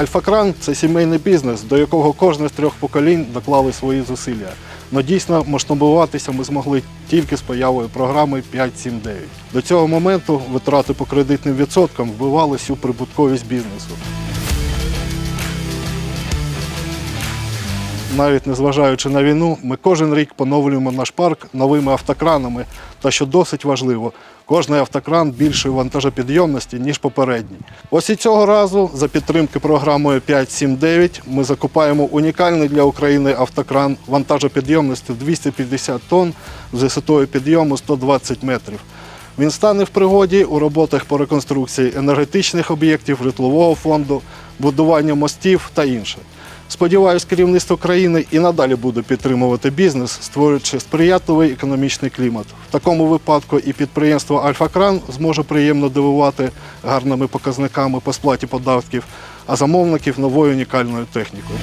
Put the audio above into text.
Альфакран це сімейний бізнес, до якого кожне з трьох поколінь доклали свої зусилля. Но дійсно масштабуватися ми змогли тільки з появою програми 5.7.9. До цього моменту витрати по кредитним відсоткам вбивали всю прибутковість бізнесу. Навіть незважаючи на війну, ми кожен рік поновлюємо наш парк новими автокранами. Та що досить важливо, кожний автокран більшої вантажопідйомності, ніж попередній. Ось і цього разу, за підтримки програмою 579, ми закупаємо унікальний для України автокран вантажопідйомністю 250 тонн з висотою підйому 120 метрів. Він стане в пригоді у роботах по реконструкції енергетичних об'єктів, житлового фонду, будуванню мостів та інше. Сподіваюсь, керівництво країни і надалі буде підтримувати бізнес, створюючи сприятливий економічний клімат. В такому випадку і підприємство Альфа-Кран зможе приємно дивувати гарними показниками по сплаті податків, а замовників новою унікальною технікою.